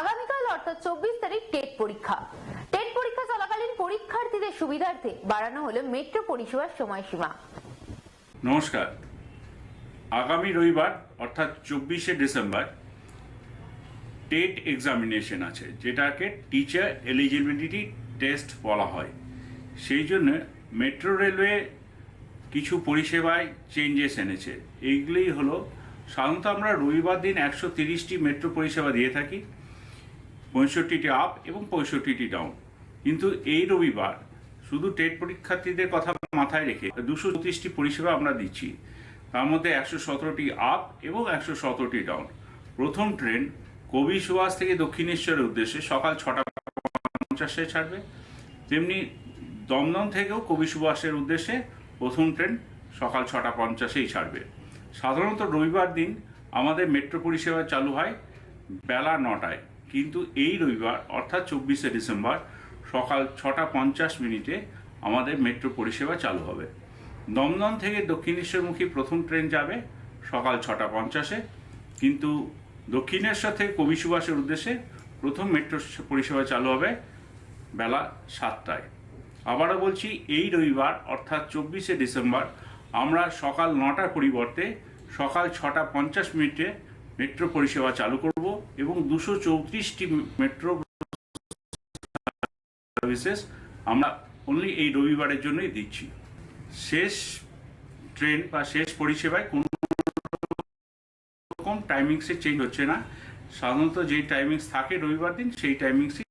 আগামীকাল অর্থাৎ চব্বিশ তারিখ টেট পরীক্ষা। টেট পরীক্ষা চলাকালীন পরীক্ষার্থীদের সুবিধার্থে বাড়ানো হলো মেট্রো পরিষেবার সময়সীমা। নমস্কার। আগামী রবিবার, অর্থাৎ চব্বিশে ডিসেম্বর, টেট এক্সামিনেশন আছে, যেটাকে টিচার এলিজিবিলিটি টেস্ট বলা হয়। সেই জন্য মেট্রো রেলওয়ে কিছু পরিষেবায় চেঞ্জেস এনেছে। এইগুলোই হলো, সাধারণত আমরা রবিবার দিন একশো তিরিশটি মেট্রো পরিষেবা দিয়ে থাকি। পঁয়ষট্টিটি আপ এবং পঁয়ষট্টিটি ডাউন। কিন্তু এই রবিবার শুধু টেট পরীক্ষার্থীদের কথা মাথায় রেখে দুশো চৌত্রিশটি পরিষেবা আমরা দিচ্ছি। তার মধ্যে একশো সতেরোটি আপ এবং একশো সতেরোটি ডাউন। প্রথম ট্রেন কবি সুভাষ থেকে দক্ষিণেশ্বরের উদ্দেশ্যে সকাল ছটা পঞ্চাশে ছাড়বে। তেমনি দমদম থেকেও কবি সুভাষের উদ্দেশ্যে প্রথম ট্রেন সকাল ছটা পঞ্চাশেই ছাড়বে। সাধারণত রবিবার দিন আমাদের মেট্রো পরিষেবা চালু হয় বেলা নটায়। কিন্তু এই রবিবার, অর্থাৎ চব্বিশে ডিসেম্বর, সকাল ছটা পঞ্চাশ মিনিটে আমাদের মেট্রো পরিষেবা চালু হবে। দমদম থেকে দক্ষিণেশ্বরমুখী প্রথম ট্রেন যাবে সকাল ছটা পঞ্চাশে। কিন্তু দক্ষিণেশ্বর থেকে কবি সুভাষের উদ্দেশ্যে প্রথম মেট্রো পরিষেবা চালু হবে বেলা সাতটায়। আবারও বলছি, এই রবিবার, অর্থাৎ চব্বিশে ডিসেম্বর, আমরা সকাল নটার পরিবর্তে সকাল ছটা পঞ্চাশ মিনিটে মেট্রো পরিষেবা চালু করব এবং দুশো চৌত্রিশটি মেট্রো সার্ভিসেস আমরা অনলি এই রবিবারের জন্যই দিচ্ছি। শেষ ট্রেন বা শেষ পরিষেবায় কোনো রকম টাইমিংসে চেঞ্জ হচ্ছে না। সাধারণত যেই টাইমিংস থাকে রবিবার দিন, সেই টাইমিংসই